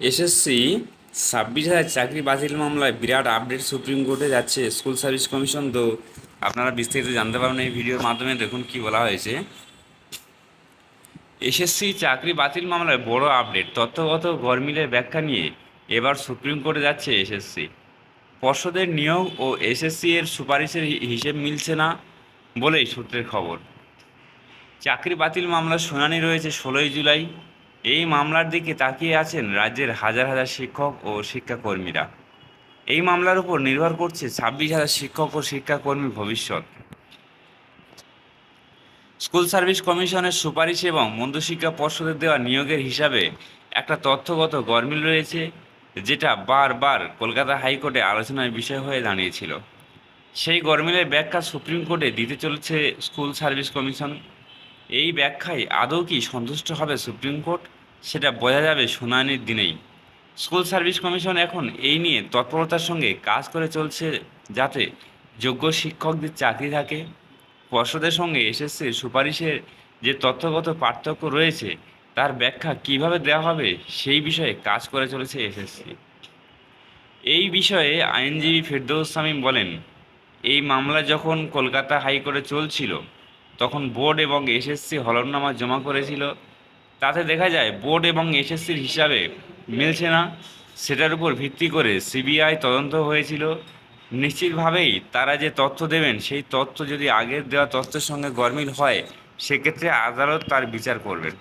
SSC ছাব্বিশ হাজার চাকরি বাতিল মামলায় বিরাট আপডেট সুপ্রিম কোর্টে যাচ্ছে স্কুল সার্ভিস কমিশন। তো আপনারা বিস্তারিত জানতে পারবেন এই ভিডিওর মাধ্যমে, দেখুন কি বলা হয়েছে। এসএসসি চাকরি বাতিল মামলায় বড় আপডেট। তথ্যগত গরমিলের ব্যাখ্যা নিয়ে এবার সুপ্রিম কোর্টে যাচ্ছে এসএসসি পর্ষদের নিয়োগ ও এসএসসি এর সুপারিশের হিসেব মিলছে না বলেই সূত্রের খবর। চাকরি বাতিল মামলার শুনানি রয়েছে ষোলোই জুলাই। এই মামলার দিকে তাকিয়ে আছেন রাজ্যের হাজার হাজার শিক্ষক ও শিক্ষাকর্মীরা। এই মামলার উপর নির্ভর করছে ছাব্বিশ হাজার শিক্ষক ও শিক্ষাকর্মীর ভবিষ্যৎ। স্কুল সার্ভিস কমিশনের সুপারিশ এবং মধ্যশিক্ষা পর্ষদের দেওয়া নিয়োগের হিসাবে একটা তথ্যগত গরমিল রয়েছে, যেটা বারবার কলকাতা হাইকোর্টে আলোচনার বিষয় হয়ে দাঁড়িয়েছিল। সেই গরমিলের ব্যাখ্যা সুপ্রিম কোর্টে দিতে চলেছে স্কুল সার্ভিস কমিশন। এই ব্যাখ্যায় আদৌ কি সন্তুষ্ট হবে সুপ্রিম কোর্ট? সেটা বোঝা যাবে শুনানির দিনেই। স্কুল সার্ভিস কমিশন এখন এই নিয়ে তৎপরতার সঙ্গে কাজ করে চলছে যাতে যোগ্য শিক্ষকদের চাকরি থাকে। পর্ষদের সঙ্গে এসএসসির সুপারিশের যে তথ্যগত পার্থক্য রয়েছে, তার ব্যাখ্যা কীভাবে দেওয়া হবে সেই বিষয়ে কাজ করে চলেছে এসএসসি। এই বিষয়ে আইনজীবী ফেরদৌস শামীম বলেন, এই মামলা যখন কলকাতা হাইকোর্টে চলছিল তখন বোর্ড এবং এসএসসি হলফনামা জমা করেছিল। তাতে দেখা যায়, বোর্ড এবং এসএসসির হিসাবে মিলছে না। সেটার উপর ভিত্তি করে সিবিআই তদন্ত হয়েছিল। নিশ্চিতভাবেই তারা যে তথ্য দেবেন, সেই তথ্য যদি আগের দেওয়া তথ্যের সঙ্গে গরমিল হয়, সেক্ষেত্রে আদালত তার বিচার করবেন।